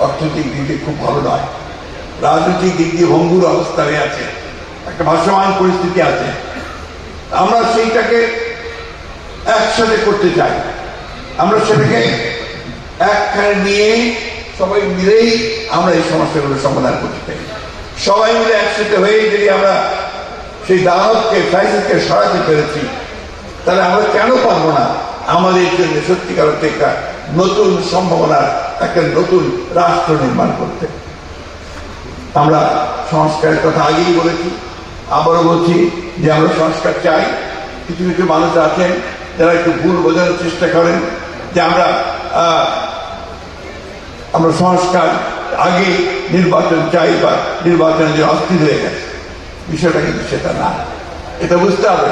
অর্থনৈতিক দিক দিয়ে খুব ভালো নয়। রাজনৈতিক দিক দিয়ে ভঙ্গুর অবস্থায় আছে। একটা ভাসমান পরিস্থিতি আছে। আমরা সেইটাকে একসাথে করতে চাই। আমরা সেটাকে একখানে নিয়ে সবাই মিলেই আমরা এই সমস্যাগুলো সমাধান করতে চাই। সবাই মিলে একসাথে হয়ে যদি আমরা সেই দানবকে ফ্যাসিসকে সরাতে পেরেছি, তাহলে আমরা কেন পারব না? আমাদের জন্য সত্যিকার একটা নতুন সম্ভাবনার একটা নতুন রাষ্ট্র নির্মাণ করতে। আমরা সংস্কারের কথা আগেই বলেছি, আবারও বলছি যে আমরা সংস্কার চাই। কিছু কিছু মানুষ আছেন, যারা একটু ভুল বোঝানোর চেষ্টা করেন, যে আমরা আমরা সংস্কার আগে নির্বাচন চাই বা নির্বাচনের যে অস্থির হয়ে গেছে। বিষয়টা কিন্তু সেটা না। এটা বুঝতে হবে।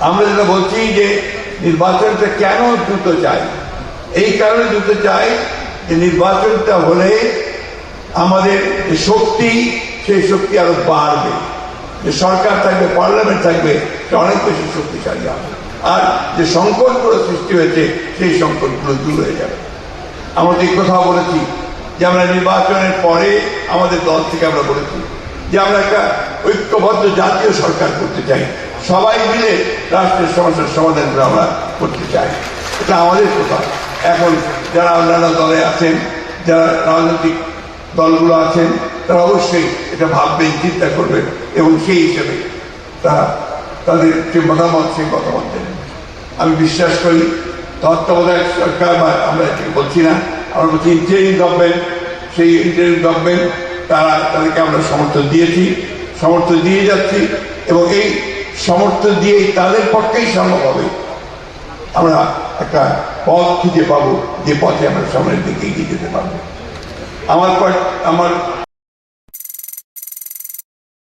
আমরা যেটা বলছি যে নির্বাচনটা কেন দ্রুত চাই? এই কারণে দ্রুত চাই নির্বাচনটা হলে আমাদের শক্তি, সেই শক্তি আরও বাড়বে। যে সরকার থাকবে, পার্লামেন্ট থাকবে অনেক বেশি শক্তিশালী হবে। আর যে সংকটগুলো সৃষ্টি হয়েছে, সেই সংকটগুলো দূর হয়ে যাবে। আমরা এই কথাও বলেছি, যে আমরা নির্বাচনের পরে আমাদের দল থেকে আমরা বলেছি, যে আমরা একটা ঐক্যবদ্ধ জাতীয় সরকার করতে চাই। সবাই মিলে রাষ্ট্রের সমস্যার সমাধান আমরা করতে চাই। এটা আমাদের কথা এখন যারা অন্যান্য দলে আছেন, যারা রাজনৈতিক দলগুলো আছেন, তারা অবশ্যই এটা ভাববেন, চিন্তা করবেন এবং সেই হিসেবে তারা তাদের যে মতামত, সেই মতামত দেবেন। আমি বিশ্বাস করি, তত্ত্বাবধায়ক সরকার, বা আমরা এটাকে বলছি না, আমরা বলছি ইন্টারিম গভর্নমেন্ট সেই ইন্টারিম গভর্নমেন্ট তারা তাদেরকে আমরা সমর্থন দিয়েছি, সমর্থন দিয়ে যাচ্ছি এবং এই সমর্থন দিয়েই তাদের পক্ষেই সম্ভব হবে। আমরা একটা পথ খুঁজে পাবো যে পথে আমরা সামনের দিকে এগিয়ে যেতে পারব। আমার আমার